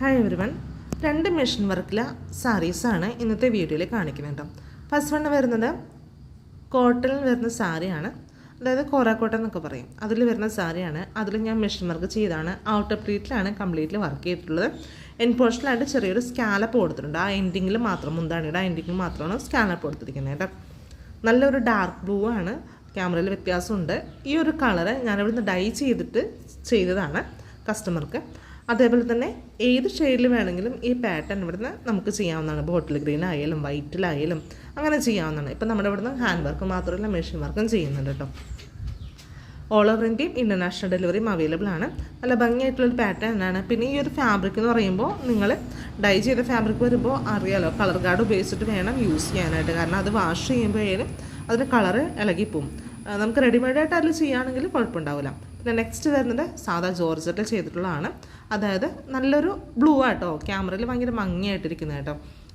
Hi everyone രണ്ട് machine വർക്കിലെ സാരീസാണ് ഇന്നത്തെ വീഡിയോയിൽ കാണിക്കുന്നത്. ഫസ്റ്റ് വണ്ണ് വരുന്നത് കോട്ടണിൽ വരുന്ന സാരിയാണ് അതായത് കോറാക്കോട്ട എന്നൊക്കെ പറയും. അതിൽ വരുന്ന സാരിയാണ് അതിൽ ഞാൻ മെഷീൻ വർക്ക് ചെയ്താണ്. ഔട്ടർ പ്ലീറ്റിലാണ് കംപ്ലീറ്റ്ലി വർക്ക് ചെയ്തിട്ടുള്ളത്. എൻ പോർഷനിലായിട്ട് ചെറിയൊരു സ്കാലപ്പ് കൊടുത്തിട്ടുണ്ട്. ആ എൻഡിങ്ങിൽ മാത്രം മുന്താണിയുടെ ആ എൻഡിങ്ങിൽ മാത്രമാണ് സ്കാലപ്പ് കൊടുത്തിരിക്കുന്നത് കേട്ടോ. നല്ലൊരു ഡാർക്ക് ബ്ലൂ ആണ്. ക്യാമറയിൽ വ്യത്യാസമുണ്ട്. ഈ ഒരു കളറ് ഞാനിവിടുന്ന് ഡൈ ചെയ്തിട്ട് ചെയ്തതാണ് കസ്റ്റമർക്ക് അതേപോലെ തന്നെ ഏത് ഷെയ്ഡിൽ വേണമെങ്കിലും ഈ പാറ്റേൺ ഇവിടുന്ന് നമുക്ക് ചെയ്യാവുന്നതാണ്. ബോട്ടിൽ ഗ്രീൻ ആയാലും വൈറ്റിലായാലും അങ്ങനെ ചെയ്യാവുന്നതാണ്. ഇപ്പം നമ്മുടെ ഇവിടുന്ന് ഹാൻഡ് വർക്കും മാത്രമല്ല മെഷീൻ വർക്കും ചെയ്യുന്നുണ്ട് കേട്ടോ ഓൾ ഓവർ ഇന്ത്യയും ഇന്റർനാഷണൽ ഡെലിവറിയും അവൈലബിൾ ആണ്. നല്ല ഭംഗിയായിട്ടുള്ളൊരു പാറ്റേൺ ആണ്. പിന്നെ ഈ ഒരു ഫാബ്രിക് എന്ന് പറയുമ്പോൾ നിങ്ങൾ ഡൈ ചെയ്ത ഫാബ്രിക് വരുമ്പോൾ അറിയാലോ കളർ ഗാർഡ് ഉപയോഗിച്ചിട്ട് വേണം യൂസ് ചെയ്യാനായിട്ട്. കാരണം അത് വാഷ് ചെയ്യുമ്പോഴേനും അതിന്റെ കളറ് ഇളകിപ്പോവും. നമുക്ക് റെഡിമെയ്ഡായിട്ട് അതിൽ ചെയ്യുകയാണെങ്കിൽ കുഴപ്പമുണ്ടാവില്ല. പിന്നെ നെക്സ്റ്റ് വരുന്നത് സാധാ ജോർജറ്റിൽ ചെയ്തിട്ടുള്ളതാണ്. അതായത് നല്ലൊരു ബ്ലൂ ആട്ടോ ക്യാമറയിൽ ഭയങ്കര മങ്ങിയായിട്ടിരിക്കുന്നത് കേട്ടോ.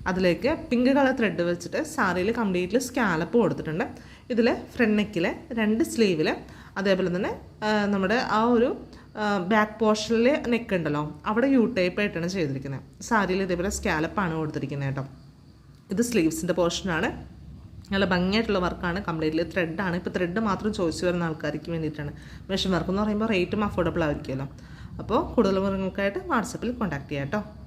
അതിലേക്ക് പിങ്ക് കളർ ത്രെഡ് വെച്ചിട്ട് സാരിയിൽ കംപ്ലീറ്റ്ലി സ്കാലപ്പ് കൊടുത്തിട്ടുണ്ട്. ഇതിൽ ഫ്രണ്ട് നെക്കിൽ രണ്ട് സ്ലീവിൽ അതേപോലെ തന്നെ നമ്മുടെ ആ ഒരു ബാക്ക് പോർഷനിലെ നെക്ക് ഉണ്ടല്ലോ അവിടെ യു ടൈപ്പ് ആയിട്ടാണ് ചെയ്തിരിക്കുന്നത് സാരിയിൽ ഇതേപോലെ സ്കാലപ്പാണ് കൊടുത്തിരിക്കുന്നത് കേട്ടോ. ഇത് സ്ലീവ്സിന്റെ പോർഷനാണ് നല്ല ഭംഗിയായിട്ടുള്ള വർക്കാണ് കംപ്ലീറ്റ്ലി. ത്രെഡാണ്. ഇപ്പോൾ ത്രെഡ് മാത്രം ചോദിച്ചു വരുന്ന ആൾക്കാർക്ക് വേണ്ടിയിട്ടാണ്. മെഷീൻ വർക്ക് എന്ന് പറയുമ്പോൾ റേറ്റും അഫോർഡബിൾ ആയിരിക്കുമല്ലോ. അപ്പോൾ കൂടുതൽ മൃഗങ്ങൾക്കായിട്ട് വാട്സപ്പിൽ കോൺടാക്ട് ചെയ്യാം കേട്ടോ.